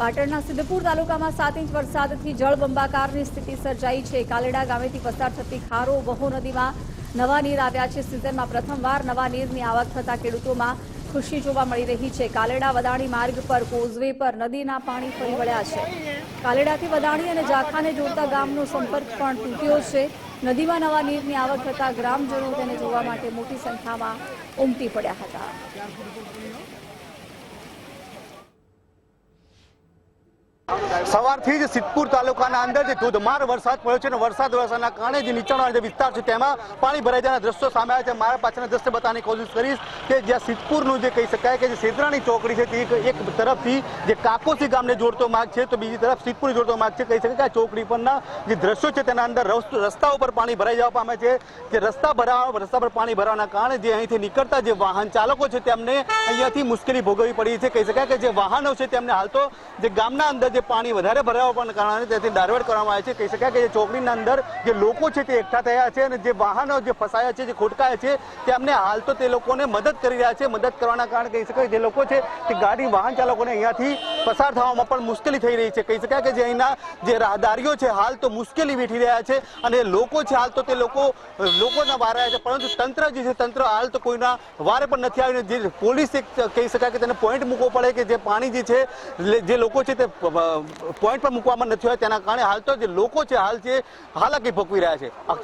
પાટણના સિદ્ધપુર તાલુકામાં સાત ઇંચ વરસાદથી જળબંબાકારની સ્થિતિ સર્જાઈ છે. કાલેડા ગામેથી પસાર થતી ખારો વહો નદીમાં નવા નીર આવ્યા છે. સિઝનમાં પ્રથમવાર નવા નીરની આવક થતા ખેડૂતોમાં ખુશી જોવા મળી રહી છે. કાલેડા વદાણી માર્ગ પર કોઝવે પર નદીના પાણી ફરી વળ્યા છે. કાલેડાથી વદાણી અને જાખાને જોડતા ગામનો સંપર્ક પણ તૂટ્યો છે. નદીમાં નવા નીરની આવક થતા ગ્રામજનો તેને જોવા માટે મોટી સંખ્યામાં ઉમટી પડ્યા હતા. સવારથી જ સિદ્ધપુર તાલુકાના અંદર જે ધોધમાર વરસાદ પડ્યો છે અને વરસાદ વરસાદના કારણે જે નીચાણવાળા જે વિસ્તાર છે તેમાં પાણી ભરાઈ જવાના દ્રશ્યો સામે આવ્યા છે. મારા પાછળના દ્રશ્ય બતાવવાની કોશિશ કરીશ કે જ્યાં સિદ્ધપુરનું જે કહી શકાય કે જે સેદરાની ચોકડી છે તે એક- તરફથી જે કાકોસી ગામને જોડતો માર્ગ છે, તો બીજી તરફ સિદ્ધપુર જોડતો માર્ગ છે. કહી શકાય કે આ ચોકડી પરના જે દ્રશ્યો છે તેના અંદર રસ્તા ઉપર પાણી ભરાઈ જવા પામે છે. જે રસ્તા ભરાવા રસ્તા પર પાણી ભરાવાના કારણે જે અહીંથી નીકળતા જે વાહન ચાલકો છે તેમને અહીંયાથી મુશ્કેલી ભોગવવી પડી છે. કહી શકાય કે જે વાહનો છે તેમને હાલ તો જે ગામના અંદર જે પાણી વધારે ભરાવાના કારણે તેથી ડાયવર્ટ કરવામાં આવે છે. કહી શકાય કે જે ચોકડીના અંદર જે લોકો છે તે એકઠા થયા છે અને જે વાહનો જે ફસાયા છે, જે ખોટકાયા છે, તેમને હાલ તો તે લોકોને મદદ કરી રહ્યા છે. મદદ કરવાના કારણે કહી શકાય જે લોકો છે તે ગાડી વાહન ચાલકોને અહીંયાથી પસાર થવામાં પણ મુશ્કેલી થઈ રહી છે. કહી શકાય કે જે અહીંના જે રાહદારીઓ છે, હાલ તો મુશ્કેલી વેઠી રહ્યા છે અને લોકો છે, હાલ તો તે લોકો, લોકોના વાર આવ્યા છે. પરંતુ તંત્ર જે છે, તંત્ર હાલ તો કોઈના વારે પણ નથી આવીને જે પોલીસ કહી શકાય કે તેને પોઈન્ટ મૂકવો પડે કે જે પાણી જે છે જે લોકો છે તે પોઈન્ટ પર મૂકવામાં નથી હોય તેના કારણે હાલ તો જે લોકો છે, હાલ છે હાલાકી ભોગવી રહ્યા છે.